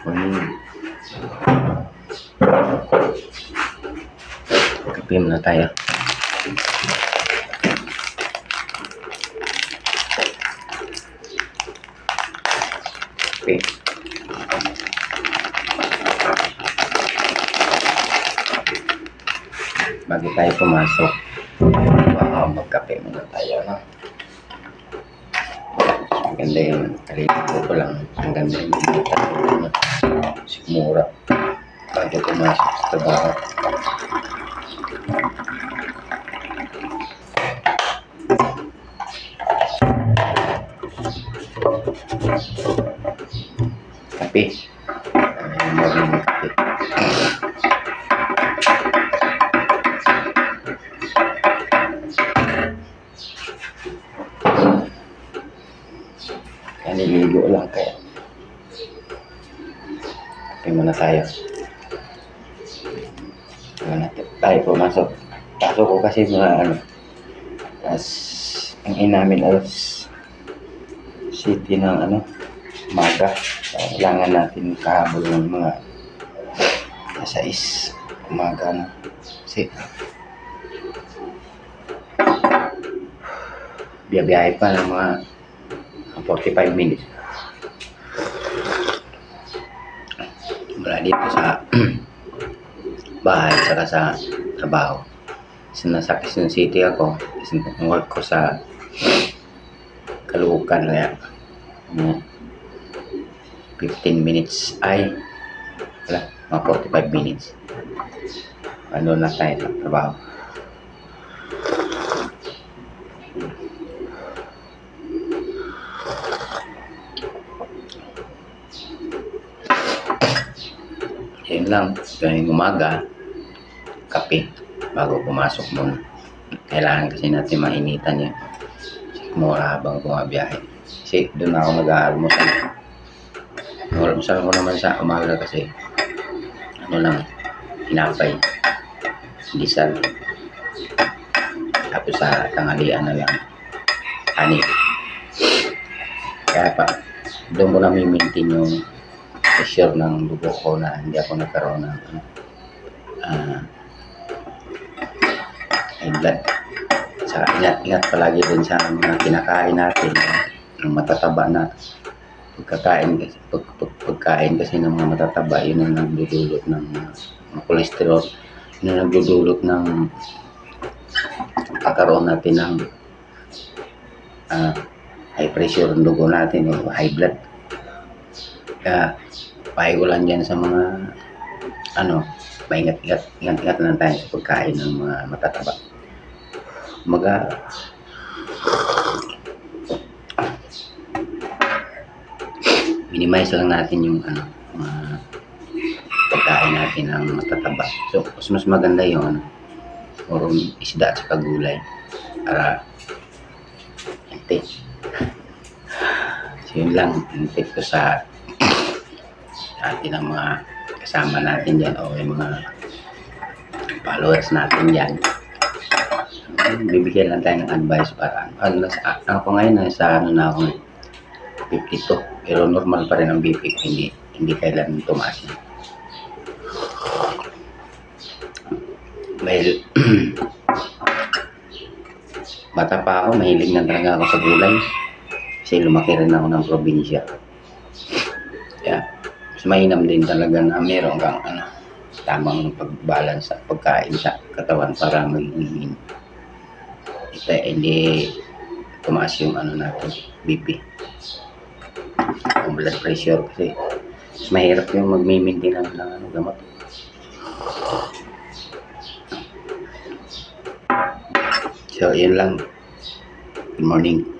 Kape muna tayo. Kape. Bago tayo pumasok, baka magkape muna tayo, no? Ang ganda yung kalimutan ko lang. Ang ganda yung binitan ko na sigmura bago pumasok sa trabaho. Kape. Niligo lang kaya. Kape muna tayo. Wala na tayo pumasok. Pasok ko kasi mga ano. As ang inamin alas city ng ano umaga. Kailangan natin kahabol ng mga nasa is umaga na. Kasi biyabiyahe pa ng mga 45 minutes. Mula dito sa bahay saka sa trabaho. Kasi nasa Quezon City ako. Kasi work ko sa Caloocan kaya ano, 15 minutes ay wala, mga 45 minutes. Ano na tayo sa trabaho. Yun lang, tuwing umaga, kape, bago pumasok muna. Kailangan kasi natin mainitan yan. Mura habang bumabiyahe. Kasi doon ako mag-aalmusal. Almusal ko naman sa umaga kasi ano lang, pinapay, disal. Tapos sa tanghalian na lang, honey. Kaya pa, doon ko na maintain yung pressure ng dugo ko na hindi ako nagkaroon ng ano, ah, high blood. Sa ingat-ingat palagi din sa mga kinakain natin ng matataba na pagkakain pag, pag, pagkain kasi ng mga matataba yun ang nagdudulot ng mga cholesterol yun ang nagdudulot ng pagkaroon natin ng ah, high pressure ng dugo natin o high blood kaya pahay lang dyan sa mga ano maingat-ingat ingat-ingat lang tayo sa pagkain ng mga matataba. Maga minimize lang natin yung ano mga pagkain natin ng matataba. So mas mas maganda yung ano puro isda at saka gulay para healthy so yun lang yung tip ko sa atin ang mga kasama natin dyan o yung mga followers natin dyan. Bibigyan lang tayo ng advice para ano, nasa, ako ngayon nasa ano na ako 52 pero normal pa rin ang BP hindi hindi kailan tumaas. Dahil bata pa ako mahilig na talaga ako sa gulay. Kasi lumaki rin ako ng probinsya. Kaya mas mainam din talaga na meron kang ano tamang pagbalance sa pagkain sa katawan para magiging ito hindi tumaas yung ano natin BP ang blood pressure kasi mahirap yung magmi-maintain ng, ng ano, gamot. So yun lang. Good morning